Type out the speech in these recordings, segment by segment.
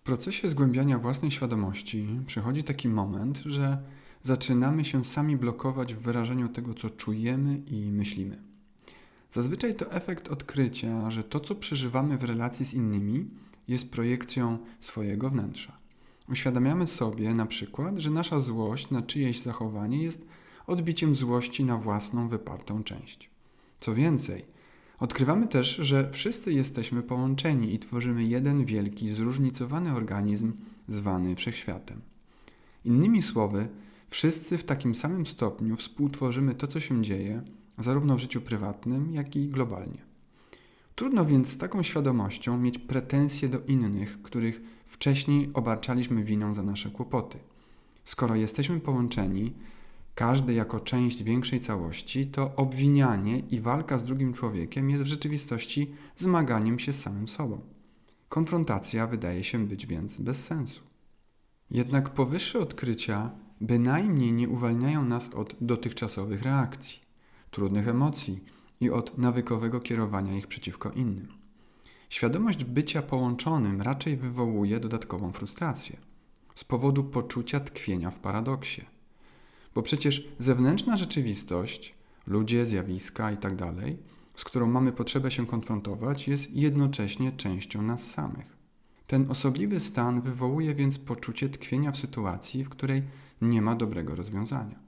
W procesie zgłębiania własnej świadomości przychodzi taki moment, że zaczynamy się sami blokować w wyrażeniu tego, co czujemy i myślimy. Zazwyczaj to efekt odkrycia, że to, co przeżywamy w relacji z innymi, jest projekcją swojego wnętrza. Uświadamiamy sobie na przykład, że nasza złość na czyjeś zachowanie jest odbiciem złości na własną wypartą część. Co więcej, odkrywamy też, że wszyscy jesteśmy połączeni i tworzymy jeden wielki, zróżnicowany organizm zwany wszechświatem. Innymi słowy, wszyscy w takim samym stopniu współtworzymy to, co się dzieje, zarówno w życiu prywatnym, jak i globalnie. Trudno więc z taką świadomością mieć pretensje do innych, których wcześniej obarczaliśmy winą za nasze kłopoty. Skoro jesteśmy połączeni, każdy jako część większej całości, to obwinianie i walka z drugim człowiekiem jest w rzeczywistości zmaganiem się z samym sobą. Konfrontacja wydaje się być więc bez sensu. Jednak powyższe odkrycia bynajmniej nie uwalniają nas od dotychczasowych reakcji, trudnych emocji i od nawykowego kierowania ich przeciwko innym. Świadomość bycia połączonym raczej wywołuje dodatkową frustrację z powodu poczucia tkwienia w paradoksie. Bo przecież zewnętrzna rzeczywistość, ludzie, zjawiska itd., z którą mamy potrzebę się konfrontować, jest jednocześnie częścią nas samych. Ten osobliwy stan wywołuje więc poczucie tkwienia w sytuacji, w której nie ma dobrego rozwiązania.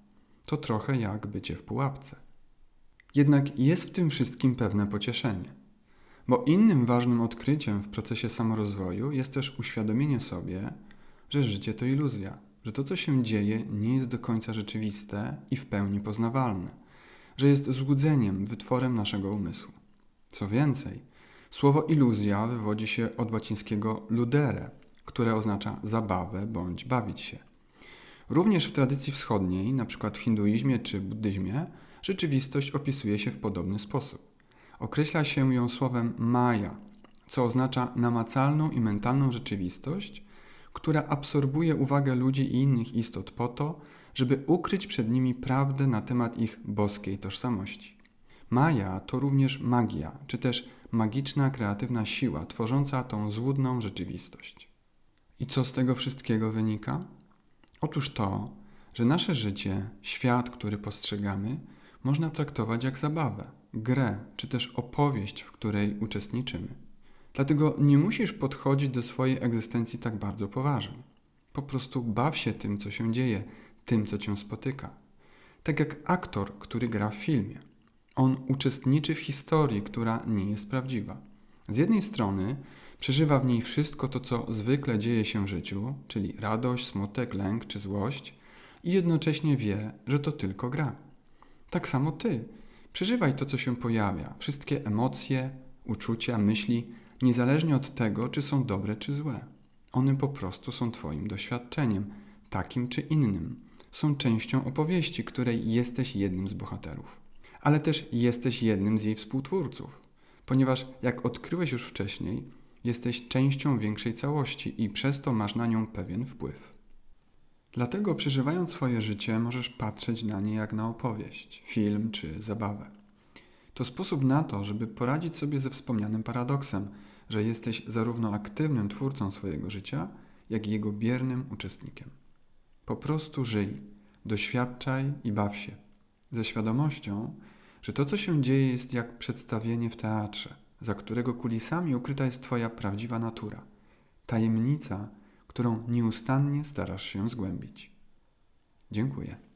To trochę jak bycie w pułapce. Jednak jest w tym wszystkim pewne pocieszenie. Bo innym ważnym odkryciem w procesie samorozwoju jest też uświadomienie sobie, że życie to iluzja, że to, co się dzieje, nie jest do końca rzeczywiste i w pełni poznawalne, że jest złudzeniem, wytworem naszego umysłu. Co więcej, słowo iluzja wywodzi się od łacińskiego ludere, które oznacza zabawę bądź bawić się. Również w tradycji wschodniej, np. w hinduizmie czy buddyzmie, rzeczywistość opisuje się w podobny sposób. Określa się ją słowem maja, co oznacza namacalną i mentalną rzeczywistość, która absorbuje uwagę ludzi i innych istot po to, żeby ukryć przed nimi prawdę na temat ich boskiej tożsamości. Maja to również magia, czy też magiczna, kreatywna siła tworząca tą złudną rzeczywistość. I co z tego wszystkiego wynika? Otóż to, że nasze życie, świat, który postrzegamy, można traktować jak zabawę, grę czy też opowieść, w której uczestniczymy. Dlatego nie musisz podchodzić do swojej egzystencji tak bardzo poważnie. Po prostu baw się tym, co się dzieje, tym, co cię spotyka. Tak jak aktor, który gra w filmie. On uczestniczy w historii, która nie jest prawdziwa. Z jednej strony przeżywa w niej wszystko to, co zwykle dzieje się w życiu, czyli radość, smutek, lęk czy złość, i jednocześnie wie, że to tylko gra. Tak samo ty. Przeżywaj to, co się pojawia, wszystkie emocje, uczucia, myśli, niezależnie od tego, czy są dobre, czy złe. One po prostu są Twoim doświadczeniem, takim czy innym. Są częścią opowieści, której jesteś jednym z bohaterów. Ale też jesteś jednym z jej współtwórców, ponieważ, jak odkryłeś już wcześniej, jesteś częścią większej całości i przez to masz na nią pewien wpływ. Dlatego przeżywając swoje życie, możesz patrzeć na nie jak na opowieść, film czy zabawę. To sposób na to, żeby poradzić sobie ze wspomnianym paradoksem, że jesteś zarówno aktywnym twórcą swojego życia, jak i jego biernym uczestnikiem. Po prostu żyj, doświadczaj i baw się, ze świadomością, że to, co się dzieje, jest jak przedstawienie w teatrze, za którego kulisami ukryta jest Twoja prawdziwa natura, tajemnica, którą nieustannie starasz się zgłębić. Dziękuję.